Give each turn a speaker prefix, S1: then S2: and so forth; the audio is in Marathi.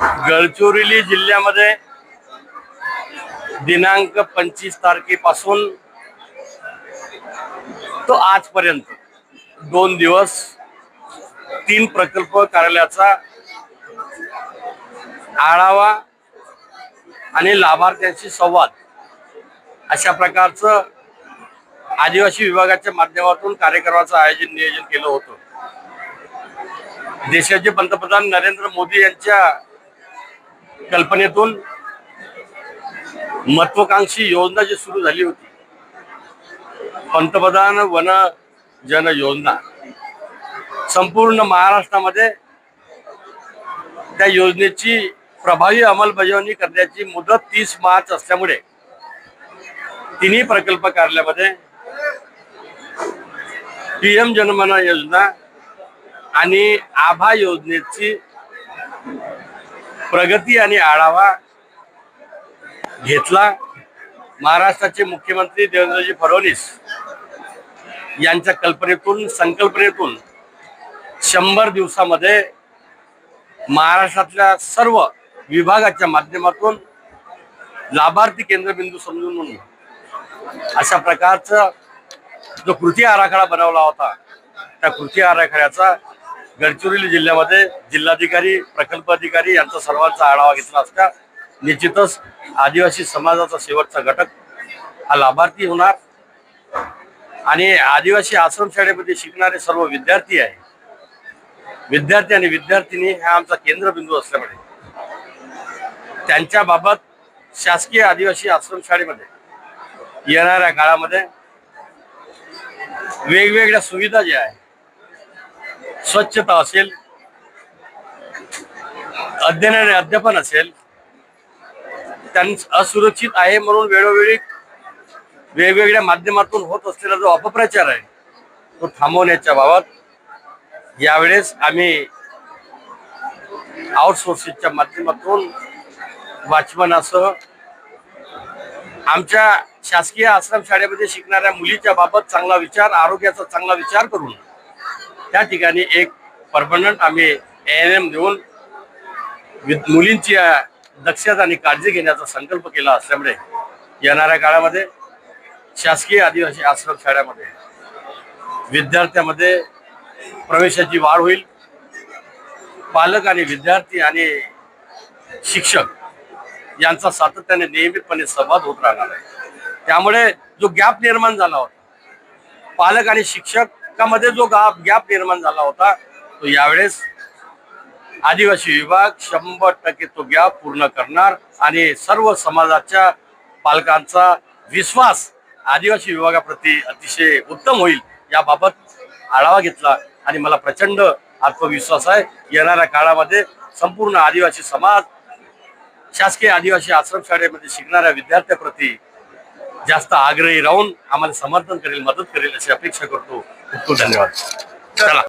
S1: गडचिरोली जिल्ह्यामध्ये दिनांक पंचवीस तारखेपासून तो आजपर्यंत दोन दिवस तीन प्रकल्प कार्यालयाचा आढावा आणि लाभार्थ्यांशी संवाद अशा प्रकारचं आदिवासी विभागाच्या माध्यमातून कार्यक्रमाचं आयोजन नियोजन केलं होतं. देशाचे पंतप्रधान नरेंद्र मोदी यांच्या कल्पनेतून महत्वाकांक्षी योजना जी सुरू झाली होती. पंतप्रधान वन जन योजना. संपूर्ण महाराष्ट्रामध्ये त्या योजनेची प्रभावी अंमलबजावणी करण्याची मुदत तीस मार्च असल्यामुळे तिन्ही प्रकल्प कार्यालयामध्ये पीएम जनमना योजना आणि आभा योजनेची प्रगती आणि आढावा घेतला. महाराष्ट्राचे मुख्यमंत्री देवेंद्रजी फडणवीस यांच्या कल्पनेतून संकल्पनेतून शंभर दिवसामध्ये महाराष्ट्रातल्या सर्व विभागाच्या माध्यमातून लाभार्थी केंद्रबिंदू समजून म्हणून अशा प्रकारचा जो कृती आराखडा बनवला होता त्या कृती आराखड्याचा गडचिरोली जिल्ह्यामध्ये जिल्हाधिकारी प्रकल्प अधिकारी यांचा सर्वांचा आढावा घेतला असता निश्चितच आदिवासी समाजाचा शेवटचा घटक हा लाभार्थी होणार. आणि आदिवासी आश्रमशाळेमध्ये शिकणारे सर्व विद्यार्थी आहे विद्यार्थी आणि विद्यार्थिनी हा आमचा केंद्रबिंदू असल्यामुळे त्यांच्या बाबत शासकीय आदिवासी आश्रमशाळेमध्ये येणाऱ्या काळामध्ये वेगवेगळ्या सुविधा ज्या आहेत स्वच्छता असेल अध्ययन आणि अध्यापन असेल त्यांना असुरक्षित आहे म्हणून वेळोवेळी वेगवेगळ्या माध्यमातून होत असलेला जो अपप्रचार आहे तो थांबवण्याच्या बाबत यावेळेस आम्ही आउटसोर्सिंगच्या माध्यमातून वाचमनासह आमच्या शासकीय आश्रम शाळेमध्ये शिकणाऱ्या मुलीच्या बाबत चांगला विचार आरोग्याचा चांगला विचार करून त्या ठिकाणी एक परमनंट आम्ही एन एम देऊन मुलींची दक्षता आणि काळजी घेण्याचा संकल्प केला असल्यामुळे येणाऱ्या काळामध्ये शासकीय आदिवासी आश्रम शाळेमध्ये विद्यार्थ्यामध्ये प्रवेशाची वाढ होईल. पालक आणि विद्यार्थी आणि शिक्षक यांचा सातत्याने नियमितपणे संवाद होत राहणार आहे. त्यामुळे जो गॅप निर्माण झाला होता पालक आणि शिक्षक हक्कामध्ये जो गाप गॅप निर्माण झाला होता तो यावेळेस आदिवासी विभाग शंभर टक्के तो गॅप पूर्ण करणार आणि सर्व समाजाच्या पालकांचा विश्वास आदिवासी विभागाप्रती अतिशय उत्तम होईल याबाबत आढावा घेतला आणि मला प्रचंड आत्मविश्वास आहे. येणाऱ्या काळामध्ये संपूर्ण आदिवासी समाज शासकीय आदिवासी आश्रमशाळेमध्ये शिकणाऱ्या विद्यार्थ्याप्रती जास्त आग्रही राहून आम्हाला समर्थन करेल मदत करेल अशी अपेक्षा करतो. खूप खूप धन्यवाद. चला.